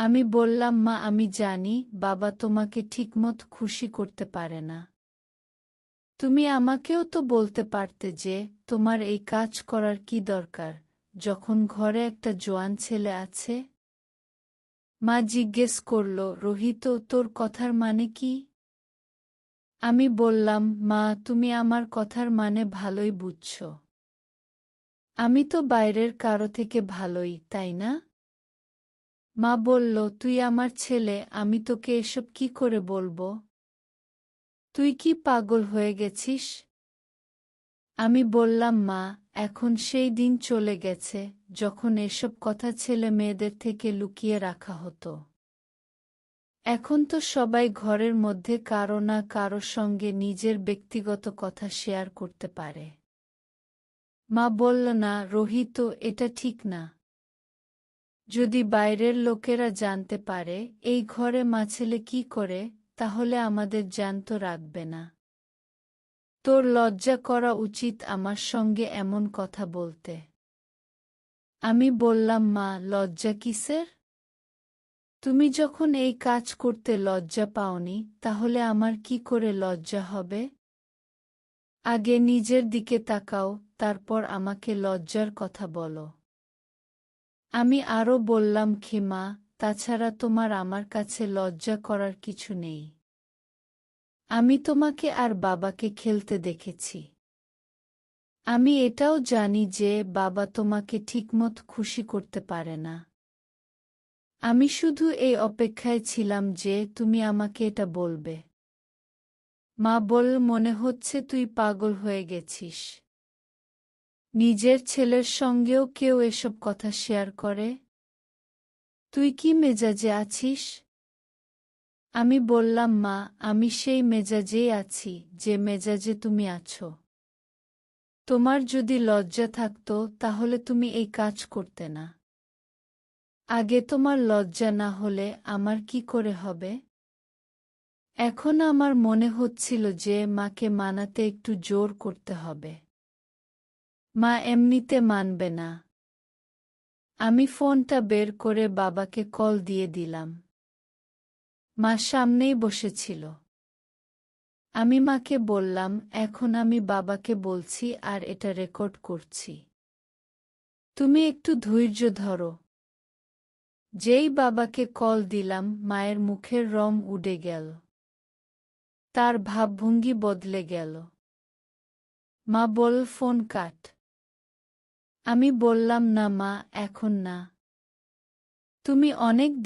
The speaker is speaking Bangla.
আমি বললাম, মা, আমি জানি, বাবা তোমাকে ঠিকমত খুশি করতে পারে না। তুমি আমাকেও তো বলতে পারতে যে, তোমার এই কাজ করার কি দরকার? যখন ঘরে একটা জোয়ান ছেলে আছে? মা জিজ্ঞেস করল, রোহিত, তোর কথার মানে কি? আমি বললাম, মা, তুমি আমার কথার মানে ভালোই বুঝছ। আমি তো বাইরের কারও থেকে ভালোই, তাই না? মা বলল, তুই আমার ছেলে, আমি তোকে এসব কি করে বলব? তুই কি পাগল হয়ে গেছিস? আমি বললাম, মা, এখন সেই দিন চলে গেছে, যখন এসব কথা ছেলে মেয়েদের থেকে লুকিয়ে রাখা হতো। এখন তো সবাই ঘরের মধ্যে কারও না কারও সঙ্গে নিজের ব্যক্তিগত কথা শেয়ার করতে পারে। মা বলল, না, রোহিত, এটা ঠিক না। যদি বাইরের লোকেরা জানতে পারে, এই ঘরে মা ছেলে কি করে, তাহলে আমাদের জ্যান্ত রাখবে না। তোর লজ্জা করা উচিত আমার সঙ্গে এমন কথা বলতে। আমি বললাম, মা, লজ্জা কিসের? তুমি যখন এই কাজ করতে লজ্জা পাওনি, তাহলে আমার কি করে লজ্জা হবে? আগে নিজের দিকে তাকাও, তারপর আমাকে লজ্জার কথা বলো। আমি আরও বললাম, ক্ষিমা, তাছাড়া তোমার আমার কাছে লজ্জা করার কিছু নেই। আমি তোমাকে আর বাবাকে খেলতে দেখেছি। আমি এটাও জানি যে বাবা তোমাকে ঠিকমত খুশি করতে পারে না। আমি শুধু এই অপেক্ষায় ছিলাম যে তুমি আমাকে এটা বলবে। মা বল মনে হচ্ছে তুই পাগল হয়ে গেছিস। নিজের ছেলের সঙ্গেও কেউ এসব কথা শেয়ার করে? তুই কি মেজাজে আছিস? আমি বললাম, মা, আমি সেই মেজাজেই আছি, যে মেজাজে তুমি আছো। তোমার যদি লজ্জা থাকতো, তাহলে তুমি এই কাজ করতে না। আগে তোমার লজ্জা না হলে আমার কি করে হবে? এখন আমার মনে হচ্ছিল যে মাকে মানাতে একটু জোর করতে হবে। মা এমনিতে মানবে না। আমি ফোনটা বের করে বাবাকে কল দিয়ে দিলাম। মা সামনেই বসেছিল। আমি মাকে বললাম, এখন আমি বাবাকে বলছি আর এটা রেকর্ড করছি। তুমি একটু ধৈর্য ধরো। যেই বাবাকে কল দিলাম, মায়ের মুখের রং উড়ে গেল। তার ভাবভঙ্গি বদলে গেল। মা বল ফোন কাট। আমি বললাম না মা এখন না। তুমি অনেক